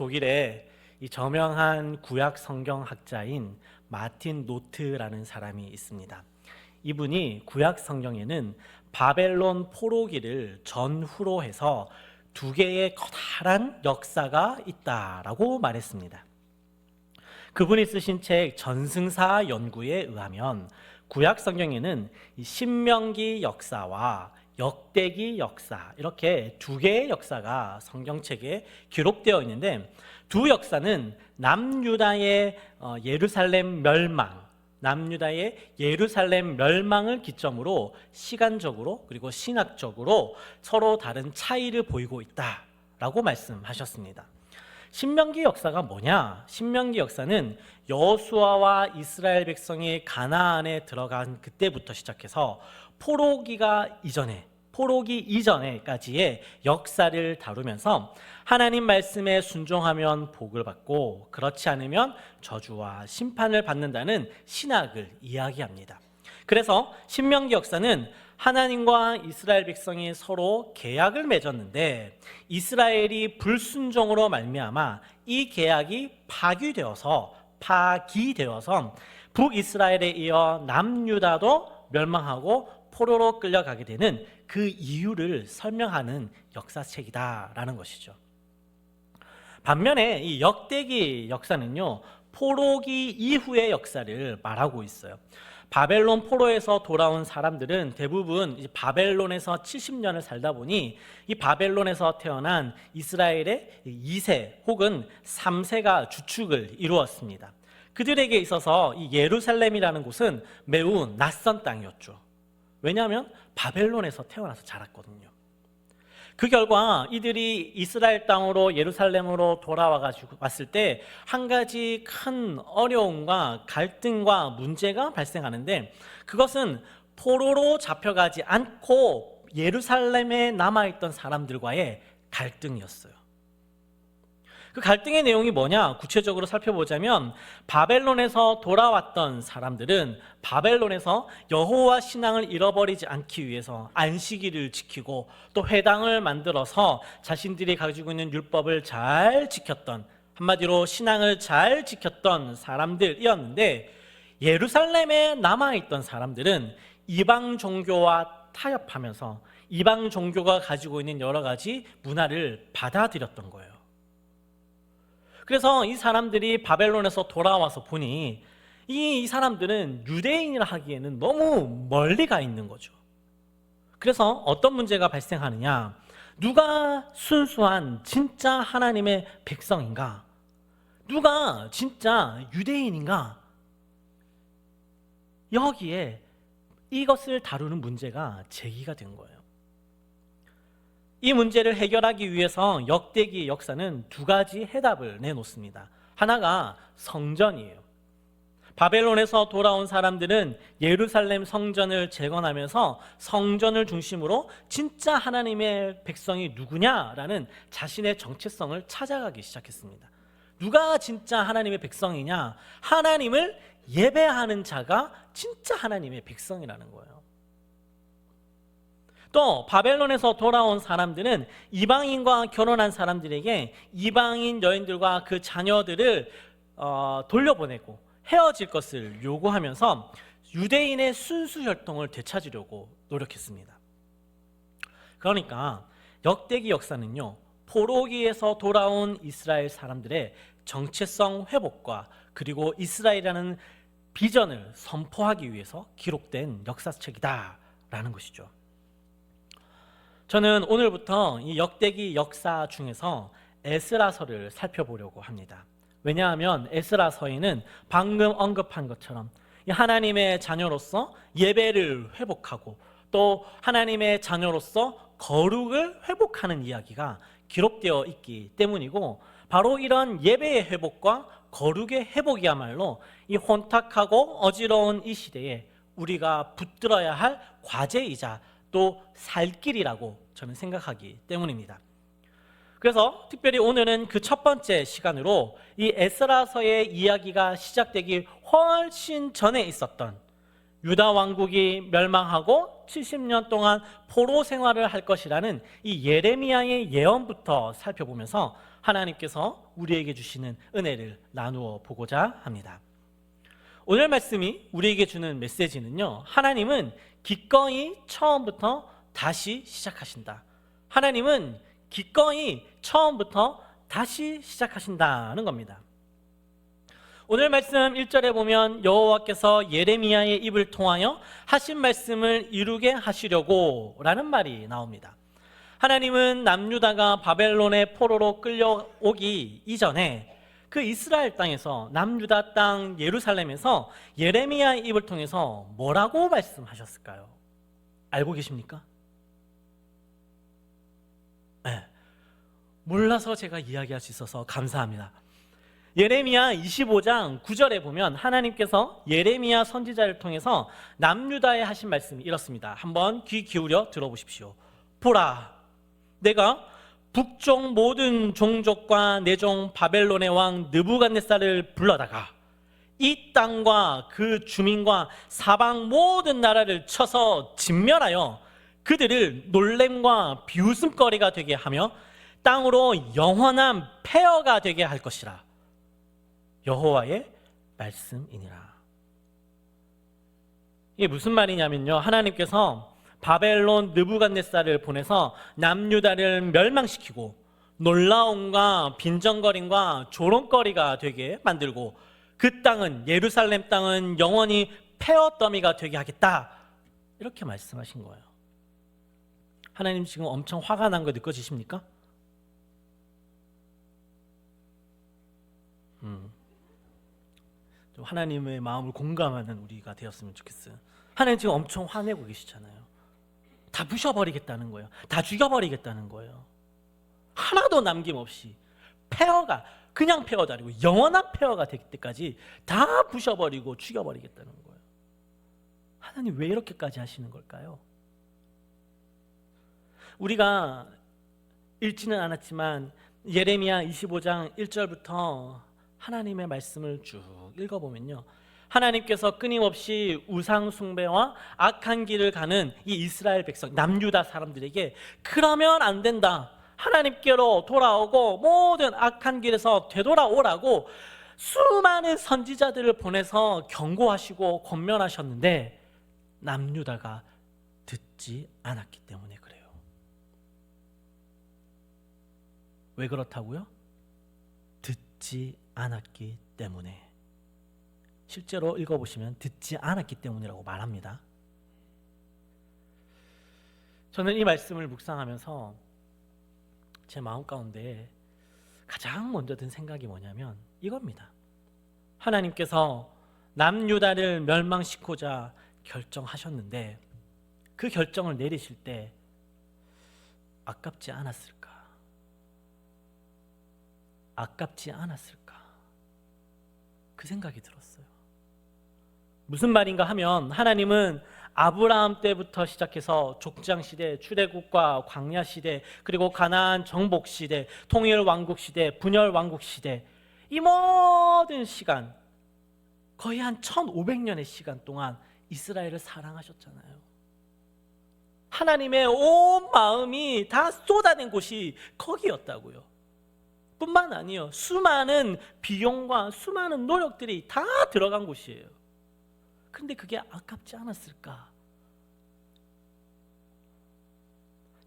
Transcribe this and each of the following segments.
독일에 이 저명한 구약 성경 학자인 마틴 노트라는 사람이 있습니다. 이분이 구약 성경에는 바벨론 포로기를 전후로 해서 두 개의 커다란 역사가 있다라고 말했습니다. 그분이 쓰신 책 전승사 연구에 의하면 구약 성경에는 이 신명기 역사와 역대기 역사 이렇게 두 개의 역사가 성경책에 기록되어 있는데 두 역사는 남유다의 어, 예루살렘 멸망, 남유다의 예루살렘 멸망을 기점으로 시간적으로 그리고 신학적으로 서로 다른 차이를 보이고 있다라고 말씀하셨습니다. 신명기 역사가 뭐냐? 신명기 역사는 여수아와 이스라엘 백성이 가나안에 들어간 그때부터 시작해서 포로기가 이전에 포로기 이전에까지의 역사를 다루면서 하나님 말씀에 순종하면 복을 받고 그렇지 않으면 저주와 심판을 받는다는 신학을 이야기합니다. 그래서 신명기 역사는 하나님과 이스라엘 백성이 서로 계약을 맺었는데 이스라엘이 불순종으로 말미암아 이 계약이 파기되어서 파기되어서 북이스라엘에 이어 남유다도 멸망하고 포로로 끌려가게 되는 그 이유를 설명하는 역사책이다라는 것이죠. 반면에 이 역대기 역사는요, 포로기 이후의 역사를 말하고 있어요. 바벨론 포로에서 돌아온 사람들은 대부분 바벨론에서 70년을 살다 보니 이 바벨론에서 태어난 이스라엘의 2세 혹은 3세가 주축을 이루었습니다. 그들에게 있어서 이 예루살렘이라는 곳은 매우 낯선 땅이었죠. 왜냐하면 바벨론에서 태어나서 자랐거든요. 그 결과 이들이 이스라엘 땅으로 예루살렘으로 돌아와 가지고 왔을 때 한 가지 큰 어려움과 갈등과 문제가 발생하는데 그것은 포로로 잡혀가지 않고 예루살렘에 남아 있던 사람들과의 갈등이었어요. 그 갈등의 내용이 뭐냐? 구체적으로 살펴보자면 바벨론에서 돌아왔던 사람들은 바벨론에서 여호와 신앙을 잃어버리지 않기 위해서 안식일을 지키고 또 회당을 만들어서 자신들이 가지고 있는 율법을 잘 지켰던 한마디로 신앙을 잘 지켰던 사람들이었는데 예루살렘에 남아 있던 사람들은 이방 종교와 타협하면서 이방 종교가 가지고 있는 여러 가지 문화를 받아들였던 거예요. 그래서 이 사람들이 바벨론에서 돌아와서 보니 이, 이 사람들은 유대인이라 하기에는 너무 멀리 가 있는 거죠. 그래서 어떤 문제가 발생하느냐? 누가 순수한 진짜 하나님의 백성인가? 누가 진짜 유대인인가? 여기에 이것을 다루는 문제가 제기가 된 거예요. 이 문제를 해결하기 위해서 역대기 역사는 두 가지 해답을 내놓습니다. 하나가 성전이에요. 바벨론에서 돌아온 사람들은 예루살렘 성전을 재건하면서 성전을 중심으로 진짜 하나님의 백성이 누구냐라는 자신의 정체성을 찾아가기 시작했습니다. 누가 진짜 하나님의 백성이냐? 하나님을 예배하는 자가 진짜 하나님의 백성이라는 거예요. 또 바벨론에서 돌아온 사람들은 이방인과 결혼한 사람들에게 이방인 여인들과 그 자녀들을 어, 돌려보내고 헤어질 것을 요구하면서 유대인의 순수 혈통을 되찾으려고 노력했습니다. 그러니까 역대기 역사는요 포로기에서 돌아온 이스라엘 사람들의 정체성 회복과 그리고 이스라엘이라는 비전을 선포하기 위해서 기록된 역사책이다라는 것이죠. 저는 오늘부터 이 역대기 역사 중에서 에스라서를 살펴보려고 합니다. 왜냐하면 에스라서에는 방금 언급한 것처럼 하나님의 자녀로서 예배를 회복하고 또 하나님의 자녀로서 거룩을 회복하는 이야기가 기록되어 있기 때문이고 바로 이런 예배의 회복과 거룩의 회복이야말로 이 혼탁하고 어지러운 이 시대에 우리가 붙들어야 할 과제이자 또 살 길이라고 저는 생각하기 때문입니다. 그래서 특별히 오늘은 그 첫 번째 시간으로 이 에스라서의 이야기가 시작되기 훨씬 전에 있었던 유다 왕국이 멸망하고 70년 동안 포로 생활을 할 것이라는 이 예레미야의 예언부터 살펴보면서 하나님께서 우리에게 주시는 은혜를 나누어 보고자 합니다. 오늘 말씀이 우리에게 주는 메시지는요. 하나님은 기꺼이 처음부터 다시 시작하신다. 하나님은 기꺼이 처음부터 다시 시작하신다는 겁니다. 오늘 말씀 1절에 보면 여호와께서 예레미야의 입을 통하여 하신 말씀을 이루게 하시려고 라는 말이 나옵니다. 하나님은 남유다가 바벨론의 포로로 끌려오기 이전에 그 이스라엘 땅에서 남유다 땅 예루살렘에서 예레미야의 입을 통해서 뭐라고 말씀하셨을까요? 알고 계십니까? 네. 몰라서 제가 이야기할 수 있어서 감사합니다. 예레미야 25장 9절에 보면 하나님께서 예레미야 선지자를 통해서 남유다에 하신 말씀이 이렇습니다. 한번 귀 기울여 들어보십시오. 보라, 내가 북쪽 모든 종족과 내종 바벨론의 왕 느부갓네살을 불러다가 이 땅과 그 주민과 사방 모든 나라를 쳐서 진멸하여 그들을 놀램과 비웃음거리가 되게 하며 땅으로 영원한 폐허가 되게 할 것이라. 여호와의 말씀이니라. 이게 무슨 말이냐면요. 하나님께서 바벨론 느부갓네살을 보내서 남유다를 멸망시키고 놀라움과 빈정거림과 조롱거리가 되게 만들고 그 땅은 예루살렘 땅은 영원히 폐허 더미가 되게 하겠다. 이렇게 말씀하신 거예요. 하나님 지금 엄청 화가 난 거 느껴지십니까? 음. 좀 하나님의 마음을 공감하는 우리가 되었으면 좋겠어요. 하나님 지금 엄청 화내고 계시잖아요. 다 부셔버리겠다는 거예요. 다 죽여버리겠다는 거예요. 하나도 남김없이 폐허가 그냥 폐허가 아니고 영원한 폐허가 될 때까지 다 부셔버리고 죽여버리겠다는 거예요. 하나님 왜 이렇게까지 하시는 걸까요? 우리가 읽지는 않았지만 예레미야 25장 1절부터 하나님의 말씀을 쭉 읽어보면요. 하나님께서 끊임없이 우상 숭배와 악한 길을 가는 이 이스라엘 백성, 남유다 사람들에게 그러면 안 된다. 하나님께로 돌아오고 모든 악한 길에서 되돌아오라고 수많은 선지자들을 보내서 경고하시고 권면하셨는데 남유다가 듣지 않았기 때문에 그래요. 왜 그렇다고요? 듣지 않았기 때문에. 실제로 읽어보시면 듣지 않았기 때문이라고 말합니다. 저는 이 말씀을 묵상하면서 제 마음 가운데 가장 먼저 든 생각이 뭐냐면 이겁니다. 하나님께서 남유다를 멸망시키고자 결정하셨는데 그 결정을 내리실 때 아깝지 않았을까? 아깝지 않았을까? 그 생각이 들었어요. 무슨 말인가 하면 하나님은 아브라함 때부터 시작해서 족장 시대, 출애굽과 광야 시대, 그리고 가나안 정복 시대, 통일 왕국 시대, 분열 왕국 시대 이 모든 시간 거의 한 1500년의 시간 동안 이스라엘을 사랑하셨잖아요. 하나님의 온 마음이 다 쏟아낸 곳이 거기였다고요. 뿐만 아니요. 수많은 비용과 수많은 노력들이 다 들어간 곳이에요. 근데 그게 아깝지 않았을까?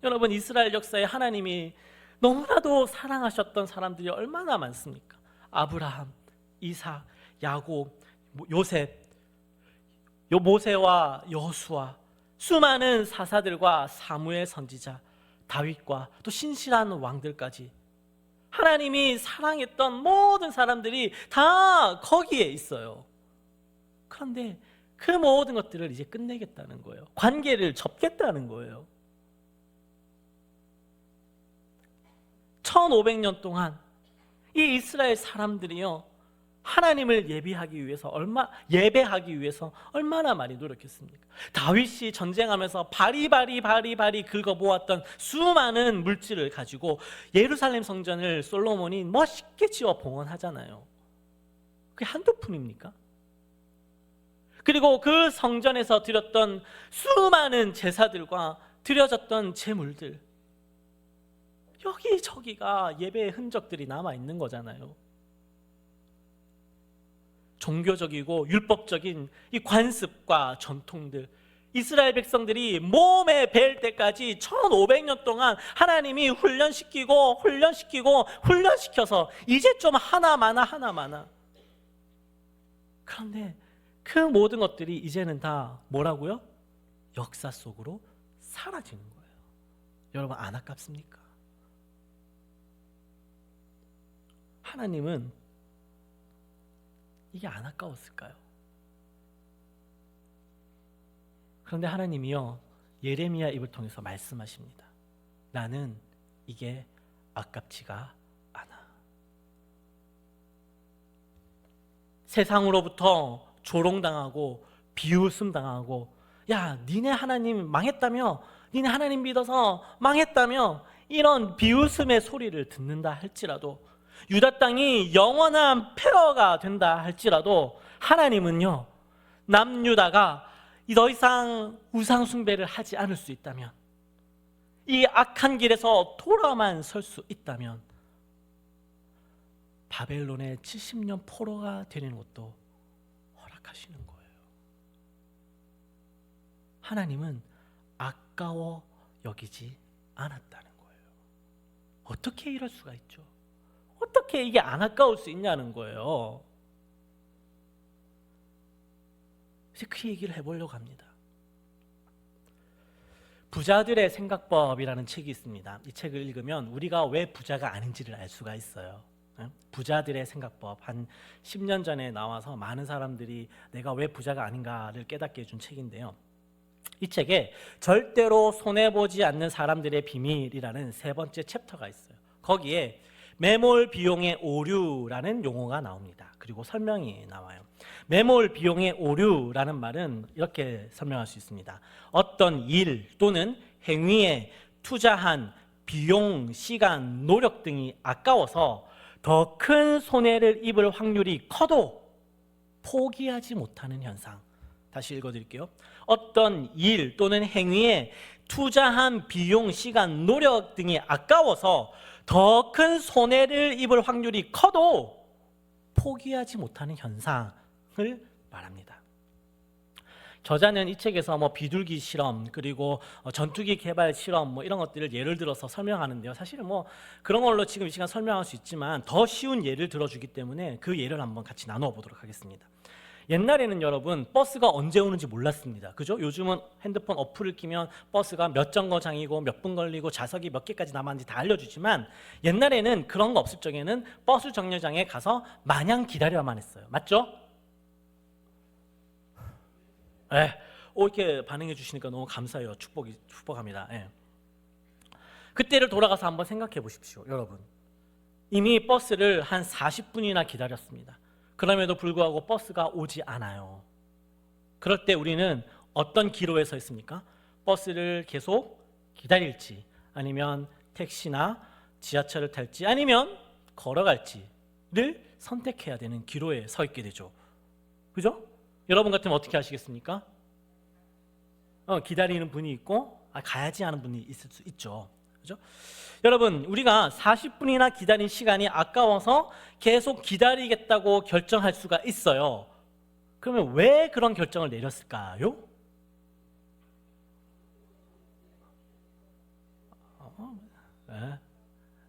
여러분 이스라엘 역사에 하나님이 너무나도 사랑하셨던 사람들이 얼마나 많습니까? 아브라함, 이삭, 야곱, 요셉, 요 모세와 여호수아, 수많은 사사들과 사무엘 선지자, 다윗과 또 신실한 왕들까지 하나님이 사랑했던 모든 사람들이 다 거기에 있어요. 그런데 그 모든 것들을 이제 끝내겠다는 거예요. 관계를 접겠다는 거예요. 1500년 동안 이 이스라엘 사람들이요. 하나님을 예비하기 위해서 얼마 예배하기 위해서 얼마나 많이 노력했습니까? 다윗이 전쟁하면서 바리바리 바리바리 긁어 모았던 수많은 물질을 가지고 예루살렘 성전을 솔로몬이 멋있게 지어 봉헌하잖아요. 그게 한두 푼입니까? 그리고 그 성전에서 드렸던 수많은 제사들과 드려졌던 제물들. 여기 저기가 예배의 흔적들이 남아 있는 거잖아요. 종교적이고 율법적인 이 관습과 전통들. 이스라엘 백성들이 몸에 벨 때까지 1500년 동안 하나님이 훈련시키고 훈련시키고 훈련시켜서 이제 좀 하나마나 하나마나. 그런데 그 모든 것들이 이제는 다 뭐라고요? 역사 속으로 사라지는 거예요. 여러분 안 아깝습니까? 하나님은 이게 안 아까웠을까요? 그런데 하나님이요 예레미야 입을 통해서 말씀하십니다. 나는 이게 아깝지가 않아. 세상으로부터 조롱당하고 비웃음 당하고 야 니네 하나님 망했다며? 니네 하나님 믿어서 망했다며? 이런 비웃음의 소리를 듣는다 할지라도 유다 땅이 영원한 폐허가 된다 할지라도 하나님은요 남유다가 더 이상 우상 숭배를 하지 않을 수 있다면 이 악한 길에서 돌아만 설 수 있다면 바벨론의 70년 포로가 되는 것도 하시는 거예요. 하나님은 아까워 여기지 않았다는 거예요. 어떻게 이럴 수가 있죠? 어떻게 이게 안 아까울 수 있냐는 거예요. 이제 그 얘기를 해보려고 합니다. 부자들의 생각법이라는 책이 있습니다. 이 책을 읽으면 우리가 왜 부자가 아닌지를 알 수가 있어요. 예? 부자들의 생각법 한 10년 전에 나와서 많은 사람들이 내가 왜 부자가 아닌가를 깨닫게 해준 책인데요. 이 책에 절대로 손해 보지 않는 사람들의 비밀이라는 세 번째 챕터가 있어요. 거기에 매몰 비용의 오류라는 용어가 나옵니다. 그리고 설명이 나와요. 매몰 비용의 오류라는 말은 이렇게 설명할 수 있습니다. 어떤 일 또는 행위에 투자한 비용, 시간, 노력 등이 아까워서 더 큰 손해를 입을 확률이 커도 포기하지 못하는 현상. 다시 읽어드릴게요. 어떤 일 또는 행위에 투자한 비용, 시간, 노력 등이 아까워서 더 큰 손해를 입을 확률이 커도 포기하지 못하는 현상을 말합니다. 저자는 이 책에서 뭐 비둘기 실험 그리고 어, 전투기 개발 실험 뭐 이런 것들을 예를 들어서 설명하는데요. 사실은 뭐 그런 걸로 지금 이 시간 설명할 수 있지만 더 쉬운 예를 들어주기 때문에 그 예를 한번 같이 나누어 보도록 하겠습니다. 옛날에는 여러분 버스가 언제 오는지 몰랐습니다. 그죠? 요즘은 핸드폰 어플을 끼면 버스가 몇 정거장이고 몇 분 걸리고 좌석이 몇 개까지 남았는지 다 알려주지만 옛날에는 그런 거 없을 적에는 버스 정류장에 가서 마냥 기다려야만 했어요. 맞죠? 예. 오, 이렇게 반응해 주시니까 너무 감사해요. 축복이 축복합니다. 예. 그때를 돌아가서 한번 생각해 보십시오, 여러분. 이미 버스를 한 40분이나 기다렸습니다. 그럼에도 불구하고 버스가 오지 않아요. 그럴 때 우리는 어떤 기로에 서 있습니까? 버스를 계속 기다릴지 아니면 택시나 지하철을 탈지 아니면 걸어갈지를 선택해야 되는 기로에 서 있게 되죠. 그죠? 여러분 같으면 어떻게 하시겠습니까? 어, 기다리는 분이 있고 아, 가야지 하는 분이 있을 수 있죠. 그죠? 여러분, 우리가 40분이나 기다린 시간이 아까워서 계속 기다리겠다고 결정할 수가 있어요. 그러면 왜 그런 결정을 내렸을까요? 어, 네.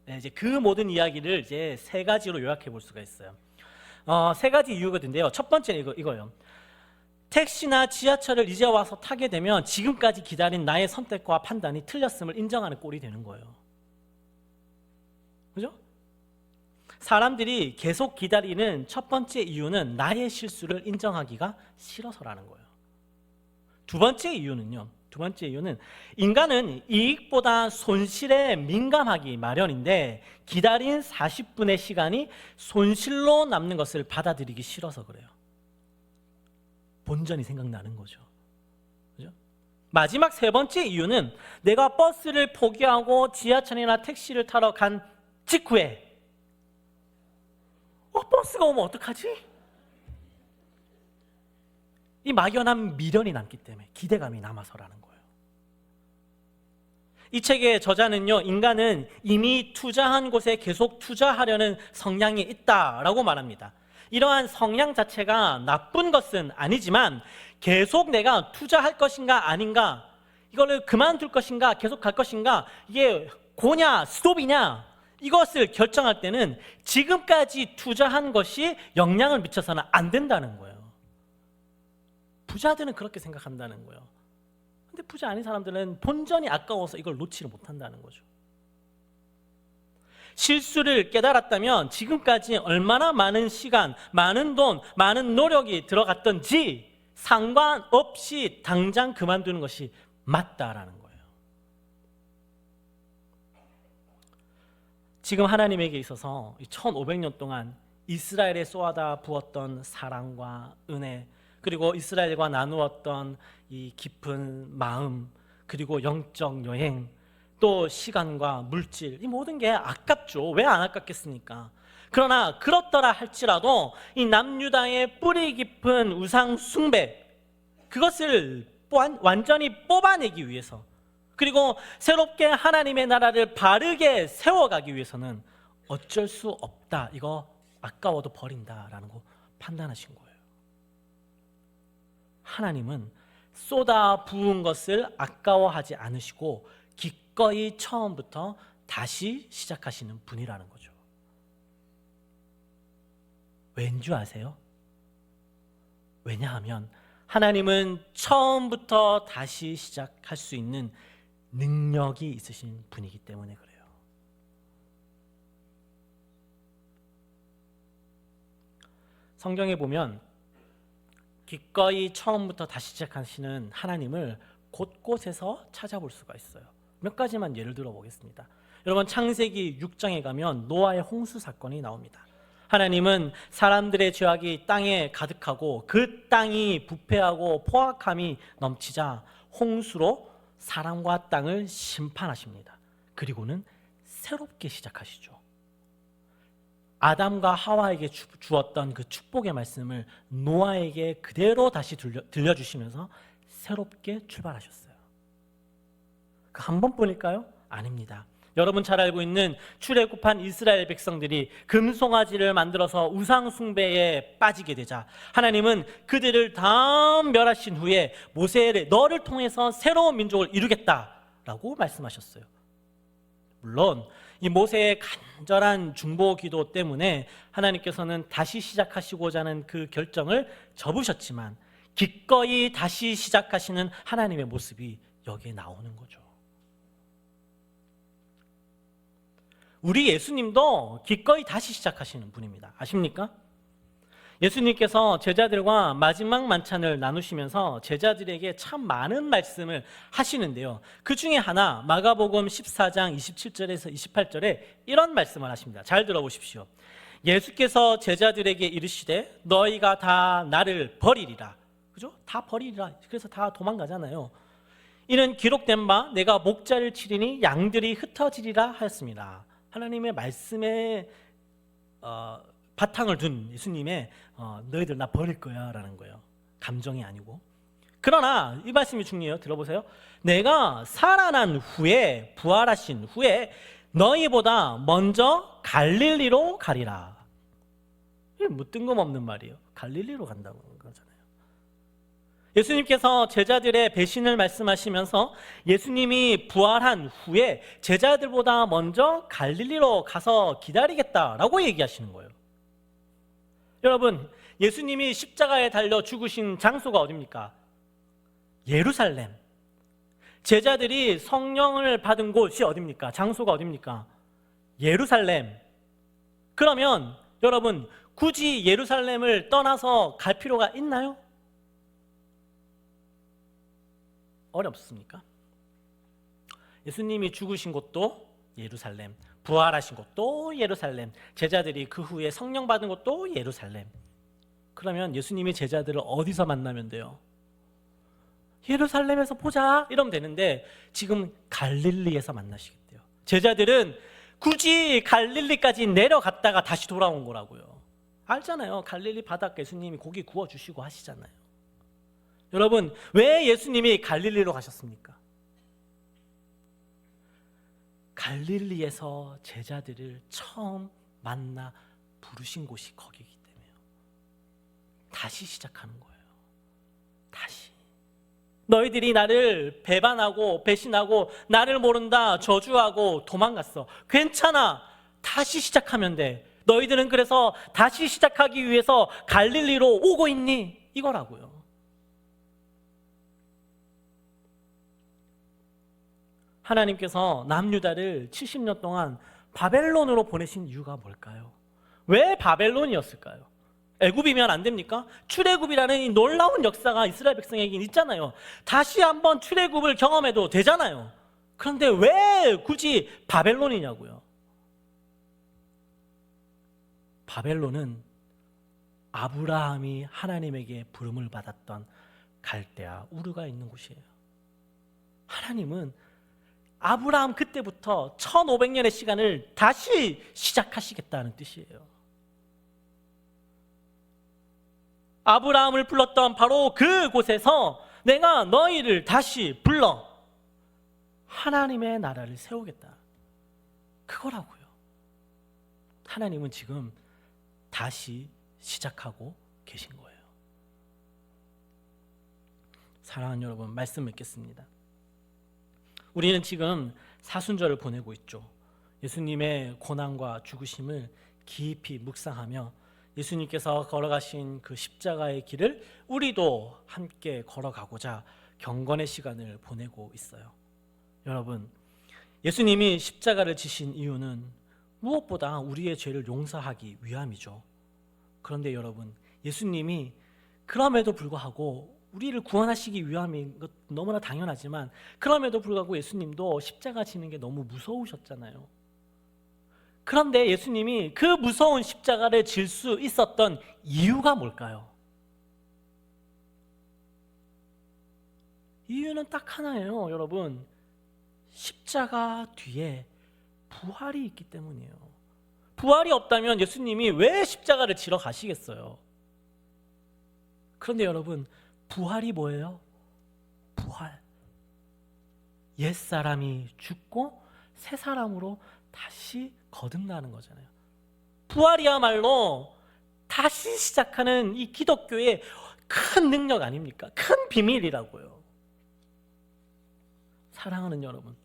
네, 이제 그 모든 이야기를 이제 세 가지로 요약해 볼 수가 있어요. 어, 세 가지 이유거든요. 첫 번째는 이거, 이거예요. 택시나 지하철을 이제 와서 타게 되면 지금까지 기다린 나의 선택과 판단이 틀렸음을 인정하는 꼴이 되는 거예요. 그죠? 사람들이 계속 기다리는 첫 번째 이유는 나의 실수를 인정하기가 싫어서라는 거예요. 두 번째 이유는요. 두 번째 이유는 인간은 이익보다 손실에 민감하기 마련인데 기다린 40분의 시간이 손실로 남는 것을 받아들이기 싫어서 그래요. 본전이 생각나는 거죠. 그죠? 마지막 세 번째 이유는 내가 버스를 포기하고 지하철이나 택시를 타러 간 직후에 어, 버스가 오면 어떡하지? 이 막연한 미련이 남기 때문에 기대감이 남아서라는 거예요. 이 책의 저자는요, 인간은 이미 투자한 곳에 계속 투자하려는 성향이 있다라고 말합니다. 이러한 성향 자체가 나쁜 것은 아니지만 계속 내가 투자할 것인가 아닌가, 이거를 그만둘 것인가 계속 갈 것인가, 이게 고냐, 스톱이냐, 이것을 결정할 때는 지금까지 투자한 것이 영향을 미쳐서는 안 된다는 거예요. 부자들은 그렇게 생각한다는 거예요. 근데 부자 아닌 사람들은 본전이 아까워서 이걸 놓지를 못한다는 거죠. 실수를 깨달았다면 지금까지 얼마나 많은 시간, 많은 돈, 많은 노력이 들어갔던지 상관없이 당장 그만두는 것이 맞다라는 거예요. 지금 하나님에게 있어서 1500년 동안 이스라엘에 쏘아다 부었던 사랑과 은혜 그리고 이스라엘과 나누었던 이 깊은 마음 그리고 영적 여행 또 시간과 물질 이 모든 게 아깝죠. 왜 안 아깝겠습니까? 그러나 그렇더라 할지라도 이 남유다의 뿌리 깊은 우상 숭배 그것을 완- 완전히 뽑아내기 위해서 그리고 새롭게 하나님의 나라를 바르게 세워가기 위해서는 어쩔 수 없다. 이거 아까워도 버린다라는 거 판단하신 거예요. 하나님은 쏟아 부은 것을 아까워하지 않으시고 기꺼이 처음부터 다시 시작하시는 분이라는 거죠. 왠 줄 아세요? 왜냐하면 하나님은 처음부터 다시 시작할 수 있는 능력이 있으신 분이기 때문에 그래요. 성경에 보면 기꺼이 처음부터 다시 시작하시는 하나님을 곳곳에서 찾아볼 수가 있어요. 몇 가지만 예를 들어 보겠습니다. 여러분 창세기 6장에 가면 노아의 홍수 사건이 나옵니다. 하나님은 사람들의 죄악이 땅에 가득하고 그 땅이 부패하고 포악함이 넘치자 홍수로 사람과 땅을 심판하십니다. 그리고는 새롭게 시작하시죠. 아담과 하와에게 주, 주었던 그 축복의 말씀을 노아에게 그대로 다시 들려, 들려주시면서 새롭게 출발하셨어요. 그 한 번 뿐일까요? 아닙니다. 여러분 잘 알고 있는 출애굽한 이스라엘 백성들이 금송아지를 만들어서 우상 숭배에 빠지게 되자 하나님은 그들을 다 멸하신 후에 모세를 너를 통해서 새로운 민족을 이루겠다라고 말씀하셨어요. 물론 이 모세의 간절한 중보 기도 때문에 하나님께서는 다시 시작하시고자 하는 그 결정을 접으셨지만 기꺼이 다시 시작하시는 하나님의 모습이 여기에 나오는 거죠. 우리 예수님도 기꺼이 다시 시작하시는 분입니다. 아십니까? 예수님께서 제자들과 마지막 만찬을 나누시면서 제자들에게 참 많은 말씀을 하시는데요. 그 중에 하나 마가복음 14장 27절에서 28절에 이런 말씀을 하십니다. 잘 들어보십시오. 예수께서 제자들에게 이르시되 너희가 다 나를 버리리라. 그죠? 다 버리리라. 그래서 다 도망가잖아요. 이는 기록된 바 내가 목자를 치리니 양들이 흩어지리라 하였습니다. 하나님의 말씀에 어, 바탕을 둔 예수님의 어, 너희들 나 버릴 거야라는 거예요. 감정이 아니고. 그러나 이 말씀이 중요해요. 들어보세요. 내가 살아난 후에 부활하신 후에 너희보다 먼저 갈릴리로 가리라. 이게 뭐 뜬금없는 말이에요. 갈릴리로 간다고. 예수님께서 제자들의 배신을 말씀하시면서 예수님이 부활한 후에 제자들보다 먼저 갈릴리로 가서 기다리겠다라고 얘기하시는 거예요. 여러분, 예수님이 십자가에 달려 죽으신 장소가 어딥니까? 예루살렘. 제자들이 성령을 받은 곳이 어딥니까? 장소가 어딥니까? 예루살렘. 그러면 여러분, 굳이 예루살렘을 떠나서 갈 필요가 있나요? 어렵습니까? 예수님이 죽으신 곳도 예루살렘, 부활하신 곳도 예루살렘, 제자들이 그 후에 성령 받은 곳도 예루살렘. 그러면 예수님이 제자들을 어디서 만나면 돼요? 예루살렘에서 보자 이러면 되는데 지금 갈릴리에서 만나시겠대요. 제자들은 굳이 갈릴리까지 내려갔다가 다시 돌아온 거라고요. 알잖아요. 갈릴리 바닷가 예수님이 고기 구워 주시고 하시잖아요. 여러분, 왜 예수님이 갈릴리로 가셨습니까? 갈릴리에서 제자들을 처음 만나 부르신 곳이 거기이기 때문에요. 다시 시작하는 거예요. 다시. 너희들이 나를 배반하고 배신하고 나를 모른다 저주하고 도망갔어. 괜찮아. 다시 시작하면 돼. 너희들은 그래서 다시 시작하기 위해서 갈릴리로 오고 있니? 이거라고요. 하나님께서 남유다를 70년 동안 바벨론으로 보내신 이유가 뭘까요? 왜 바벨론이었을까요? 애굽이면 안 됩니까? 출애굽이라는 이 놀라운 역사가 이스라엘 백성에게 있잖아요. 다시 한번 출애굽을 경험해도 되잖아요. 그런데 왜 굳이 바벨론이냐고요? 바벨론은 아브라함이 하나님에게 부름을 받았던 갈대아 우르가 있는 곳이에요. 하나님은 아브라함 그때부터 1500년의 시간을 다시 시작하시겠다는 뜻이에요. 아브라함을 불렀던 바로 그곳에서 내가 너희를 다시 불러 하나님의 나라를 세우겠다. 그거라고요. 하나님은 지금 다시 시작하고 계신 거예요. 사랑하는 여러분, 말씀 맺겠습니다. 우리는 지금 사순절을 보내고 있죠. 예수님의 고난과 죽으심을 깊이 묵상하며 예수님께서 걸어가신 그 십자가의 길을 우리도 함께 걸어가고자 경건의 시간을 보내고 있어요. 여러분, 예수님이 십자가를 지신 이유는 무엇보다 우리의 죄를 용서하기 위함이죠. 그런데 여러분, 예수님이 그럼에도 불구하고 우리를 구원하시기 위함인 것 너무나 당연하지만 그럼에도 불구하고 예수님도 십자가 지는 게 너무 무서우셨잖아요. 그런데 예수님이 그 무서운 십자가를 질 수 있었던 이유가 뭘까요? 이유는 딱 하나예요, 여러분. 십자가 뒤에 부활이 있기 때문이에요. 부활이 없다면 예수님이 왜 십자가를 지러 가시겠어요? 그런데 여러분, 부활이 뭐예요? 부활. 옛 사람이 죽고 새 사람으로 다시 거듭나는 거잖아요. 부활이야말로 다시 시작하는 이 기독교의 큰 능력 아닙니까? 큰 비밀이라고요. 사랑하는 여러분.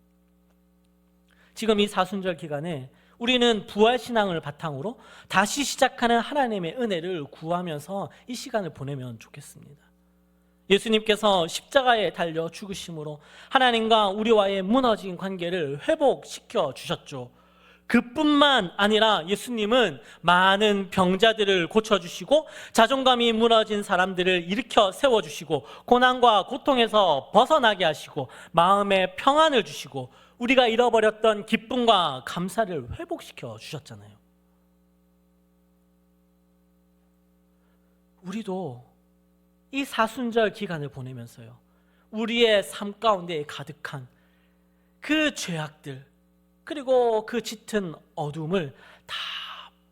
지금 이 사순절 기간에 우리는 부활 신앙을 바탕으로 다시 시작하는 하나님의 은혜를 구하면서 이 시간을 보내면 좋겠습니다. 예수님께서 십자가에 달려 죽으심으로 하나님과 우리와의 무너진 관계를 회복시켜 주셨죠. 그뿐만 아니라 예수님은 많은 병자들을 고쳐주시고 자존감이 무너진 사람들을 일으켜 세워주시고 고난과 고통에서 벗어나게 하시고 마음의 평안을 주시고 우리가 잃어버렸던 기쁨과 감사를 회복시켜 주셨잖아요. 우리도 이 사순절 기간을 보내면서요. 우리의 삶 가운데 가득한 그 죄악들, 그리고 그 짙은 어둠을 다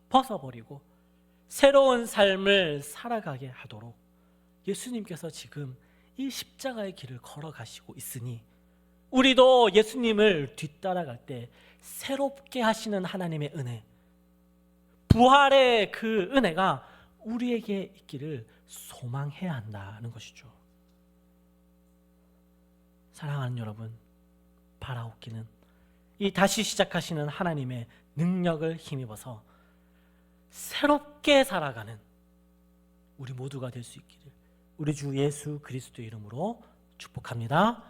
벗어버리고 새로운 삶을 살아가게 하도록 예수님께서 지금 이 십자가의 길을 걸어가시고 있으니 우리도 예수님을 뒤따라갈 때 새롭게 하시는 하나님의 은혜, 부활의 그 은혜가 우리에게 있기를 소망해야 한다는 것이죠. 사랑하는 여러분, 바라옵기는 이 다시 시작하시는 하나님의 능력을 힘입어서 새롭게 살아가는 우리 모두가 될 수 있기를 우리 주 예수 그리스도의 이름으로 축복합니다.